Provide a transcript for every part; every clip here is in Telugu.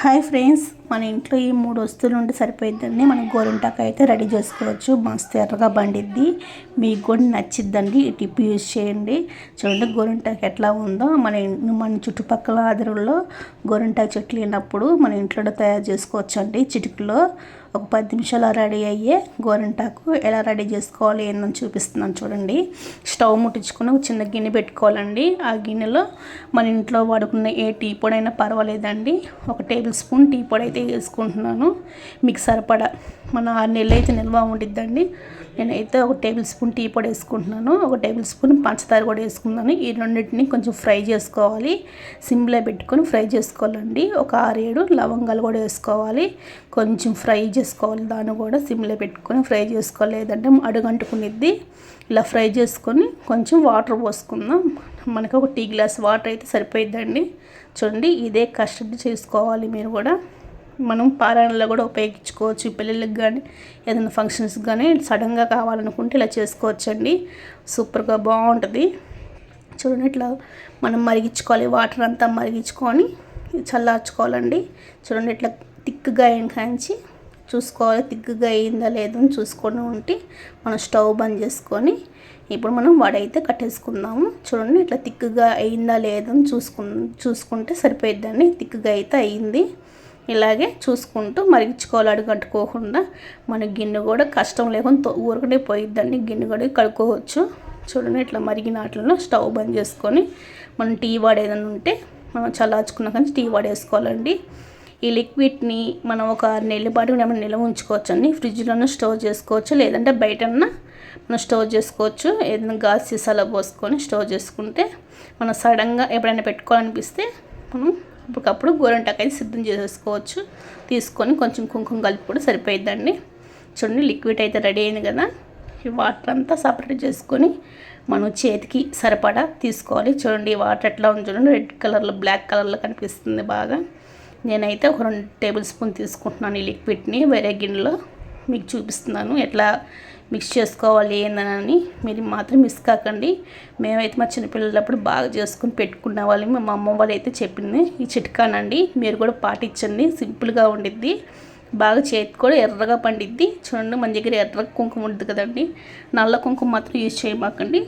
హాయ్ ఫ్రెండ్స్ మన ఇంట్లో ఈ మూడు వస్తువులు ఉంటే సరిపోయిద్దండి. మనం గోరింటాకు అయితే రెడీ చేసుకోవచ్చు. మస్తు ఎర్రగా బండిద్ది మీకు కూడా నచ్చిద్దండి. ఈ టిప్ యూజ్ చేయండి. చూడండి గోరింటాకు ఎట్లా ఉందో. మన మన చుట్టుపక్కల ఆదరుల్లో గోరింటాకు చెట్లు లేనప్పుడు మన ఇంట్లో తయారు చేసుకోవచ్చు అండి చిటికలో. ఒక పది నిమిషాలు రెడీ అయ్యే గోరింటాకు ఎలా రెడీ చేసుకోవాలి ఏందని చూపిస్తున్నాను చూడండి. స్టవ్ ముట్టించుకుని ఒక చిన్న గిన్నె పెట్టుకోవాలండి. ఆ గిన్నెలో మన ఇంట్లో వాడుకున్న ఏ టీ పొడి అయినా పర్వాలేదండి. ఒక టేబుల్ స్పూన్ టీ పొడి అయితే వేసుకుంటున్నాను. మీకు సరిపడా మన ఆరు నెలలు అయితే నిల్వ ఉండిద్దండి. నేనైతే ఒక టేబుల్ స్పూన్ టీ పొడి వేసుకుంటున్నాను ఒక టేబుల్ స్పూన్ పంచదార కూడా వేసుకున్నాను ఈ రెండింటిని కొంచెం ఫ్రై చేసుకోవాలి. సిమ్లో పెట్టుకొని ఫ్రై చేసుకోవాలండి. ఒక ఆరేడు లవంగాలు కూడా వేసుకోవాలి. కొంచెం ఫ్రై చేసుకోవాలి. దాన్ని కూడా సిమ్లో పెట్టుకొని ఫ్రై చేసుకోవాలి. లేదంటే అడుగంటుకునిద్ది. ఇలా ఫ్రై చేసుకొని కొంచెం వాటర్ పోసుకుందాం. మనకు ఒక టీ గ్లాస్ వాటర్ అయితే సరిపోయిద్దండి. చూడండి ఇదే కష్టం చేసుకోవాలి మీరు కూడా. మనం పారాయణలో కూడా ఉపయోగించుకోవచ్చు. పెళ్ళిళ్ళకి కానీ ఏదైనా ఫంక్షన్స్ కానీ సడన్గా కావాలనుకుంటే ఇలా చేసుకోవచ్చండి. సూపర్గా బాగుంటుంది. చూడండి ఇట్లా మనం మరిగించుకోవాలి. వాటర్ అంతా మరిగించుకొని చల్లార్చుకోవాలండి. చూడండి ఇట్లా తిక్కుగా కాంచి చూసుకోవాలి. తిక్కుగా అయిందా లేదని చూసుకొని ఉంటే మనం స్టవ్ బంద్ చేసుకొని ఇప్పుడు మనం వడైతే కట్టేసుకుందాము. చూడండి ఇట్లా తిక్కుగా అయిందా లేదని చూసుకు చూసుకుంటే సరిపోయిద్దండి. తిక్కుగా అయితే అయింది. ఇలాగే చూసుకుంటూ మరిగించుకోవాలి అడుగట్టుకోకుండా మన గిన్నె కూడా కష్టం లేకుండా ఊరకనే పోయిద్దండి. గిన్నె కూడా కడుక్కోవచ్చు. చూడండి ఇట్లా మరిగిన వాటిలో స్టవ్ బంద్ చేసుకొని మనం టీ వాడేదైనా ఉంటే మనం చల్లార్చుకున్న కానీ టీ వాడేసుకోవాలండి. ఈ లిక్విడ్ని మనం ఒక ఆరు నెలల పాటు మనం నిల్వ ఉంచుకోవచ్చు అండి ఫ్రిడ్జ్లోనే స్టోర్ చేసుకోవచ్చు. లేదంటే బయటన్నా మనం స్టోర్ చేసుకోవచ్చు. ఏదైనా గాజు సీసాలో పోసుకొని స్టోర్ చేసుకుంటే మనం సడన్గా ఎప్పుడైనా పెట్టుకోవాలనిపిస్తే మనం అప్పటికప్పుడు గోరంటాకాయ సిద్ధం చేసేసుకోవచ్చు తీసుకొని కొంచెం కుంకుమ కలిపి కూడా సరిపోయిద్దండి. చూడండి లిక్విడ్ అయితే రెడీ అయింది కదా. ఈ వాటర్ అంతా సపరేట్ చేసుకొని మనం చేతికి సరిపడా తీసుకోవాలి. చూడండి ఈ వాటర్ ఎట్లా ఉంది చూడండి. రెడ్ కలర్లో బ్లాక్ కలర్లో కనిపిస్తుంది బాగా. నేనైతే ఒక రెండు టేబుల్ స్పూన్ తీసుకుంటున్నాను ఈ లిక్విడ్ని వేరే గిన్నెలో. మీకు చూపిస్తున్నాను ఎట్లా మిక్స్ చేసుకోవాలి ఏందని మీరు మాత్రం మిస్ కాకండి. మేమైతే మా చిన్నపిల్లలప్పుడు బాగా చేసుకుని పెట్టుకునే వాళ్ళం. మా అమ్మ వాళ్ళు అయితే చెప్పింది ఈ చిట్కానండి మీరు కూడా పాటించండి సింపుల్గా ఉండిద్ది. బాగా చేతి కూడా ఎర్రగా పండిద్ది. చూడండి మన దగ్గర ఎర్ర కుంకుమ ఉంటుంది కదండి. నల్ల కుంకుమ మాత్రం యూజ్ చేయమాకండి.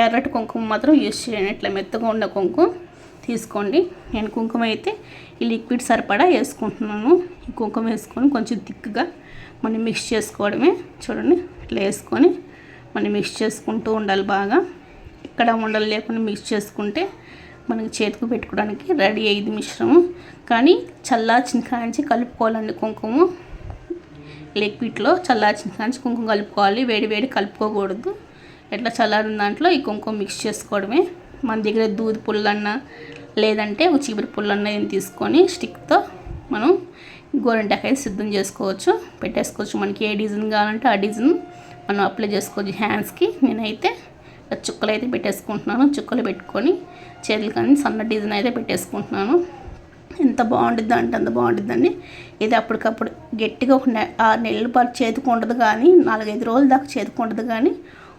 ఎర్రటి కుంకుమ మాత్రం యూజ్ చేయండి. ఇట్లా మెత్తగా ఉన్న కుంకుమ తీసుకోండి. నేను కుంకుమ అయితే ఈ లిక్విడ్ సరిపడా వేసుకుంటున్నాను. ఈ కుంకుమ వేసుకొని కొంచెం థిక్గా మనం మిక్స్ చేసుకోవడమే. చూడండి ఇట్లా వేసుకొని మనం మిక్స్ చేసుకుంటూ ఉండాలి బాగా. ఇక్కడ ఉండలు లేకుండా మిక్స్ చేసుకుంటే మనకి చేతికి పెట్టుకోవడానికి రెడీ అయ్యింది మిశ్రమం. కానీ చల్లార్చిన కాంచి కలుపుకోవాలండి కుంకుమ. లిక్విడ్లో చల్లార్చిన కాంచి కుంకుమ కలుపుకోవాలి. వేడి వేడి కలుపుకోకూడదు. ఎట్లా చల్లారిన దాంట్లో ఈ కుంకుమ మిక్స్ చేసుకోవడమే. మన దగ్గర దూది పుల్లన్న లేదంటే ఒక చీపురు పుల్లన్న తీసుకొని స్టిక్తో మనం గోరింటాకాయ సిద్ధం చేసుకోవచ్చు పెట్టేసుకోవచ్చు. మనకి ఏ డిజైన్ కావాలంటే ఆ డిజైన్ మనం అప్లై చేసుకోవచ్చు హ్యాండ్స్కి. నేనైతే చుక్కలు అయితే పెట్టేసుకుంటున్నాను. చుక్కలు పెట్టుకొని చేతులు కానీ సన్న డిజైన్ అయితే పెట్టేసుకుంటున్నాను. ఎంత బాగుంటుంది అంటే అంత బాగుంటుందండి ఇది అప్పటికప్పుడు గట్టిగా ఒక నె ఆరు నెలల పాటు చేతికి ఉండదు కానీ నాలుగైదు రోజుల దాకా చేతికి ఉండదు కానీ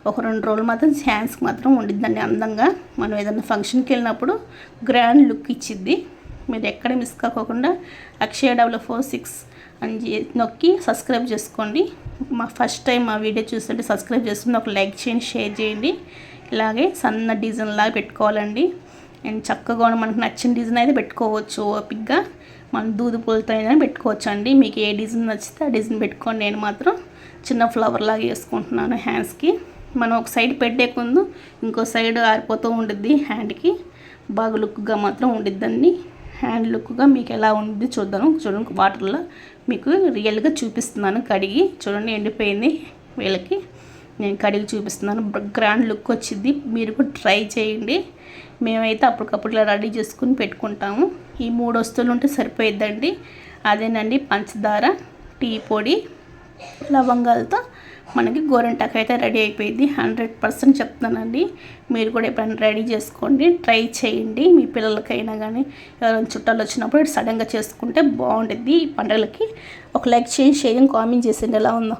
ఒక రెండు రోజులు మాత్రం హ్యాండ్స్కి మాత్రం ఉండిద్దండి అందంగా. మనం ఏదైనా ఫంక్షన్కి వెళ్ళినప్పుడు గ్రాండ్ లుక్ ఇచ్చిద్ది. మీరు ఎక్కడ మిస్ కాకోకుండా అక్షయ డబ్ల్యూ ఫోర్ సిక్స్ అని నొక్కి సబ్స్క్రైబ్ చేసుకోండి. మా ఫస్ట్ టైం మా వీడియో చూస్తుంటే సబ్స్క్రైబ్ చేసుకుని ఒక లైక్ చేయండి షేర్ చేయండి. ఇలాగే సన్న డిజైన్ లాగా పెట్టుకోవాలండి. అండ్ చక్కగా మనకు నచ్చిన డిజైన్ అయితే పెట్టుకోవచ్చు ఓపిక్గా మన దూది పూలతో అయినా పెట్టుకోవచ్చు అండి మీకు ఏ డిజైన్ నచ్చితే ఆ డిజైన్ పెట్టుకోండి. నేను మాత్రం చిన్న ఫ్లవర్ లాగా వేసుకుంటున్నాను హ్యాండ్స్కి మనం ఒక సైడ్ పెట్టే ముందు ఇంకో సైడ్ ఆరిపోతూ ఉండిద్ది హ్యాండ్కి బాగా లుక్గా మాత్రం ఉండిద్దండి. హ్యాండ్ లుక్గా మీకు ఎలా ఉంది చూద్దాం చూడండి వాటర్లో మీకు రియల్గా చూపిస్తున్నాను కడిగి. చూడండి ఎండిపోయింది వీళ్ళకి. నేను కడిగి చూపిస్తున్నాను. గ్రాండ్ లుక్ వచ్చింది. మీరు కూడా ట్రై చేయండి. మేమైతే అప్పటికప్పుడు ఇలా రెడీ చేసుకుని పెట్టుకుంటాము. ఈ మూడు వస్తువులు ఉంటే సరిపోయిద్దండి. అదేనండి పంచదార టీ పొడి లవంగాలతో మనకి గోరింటాకు అయితే రెడీ అయిపోయింది. హండ్రెడ్ పర్సెంట్ చెప్తానండి మీరు కూడా ఎప్పుడైనా రెడీ చేసుకోండి. ట్రై చేయండి. మీ పిల్లలకైనా కానీ ఎవరైనా చుట్టాలు వచ్చినప్పుడు సడన్గా చేసుకుంటే బాగుంటుంది ఈ పండుగలకి. ఒక లైక్ చేయండి షేరింగ్ కామెంట్ చేసేయండి. ఎలా ఉందో.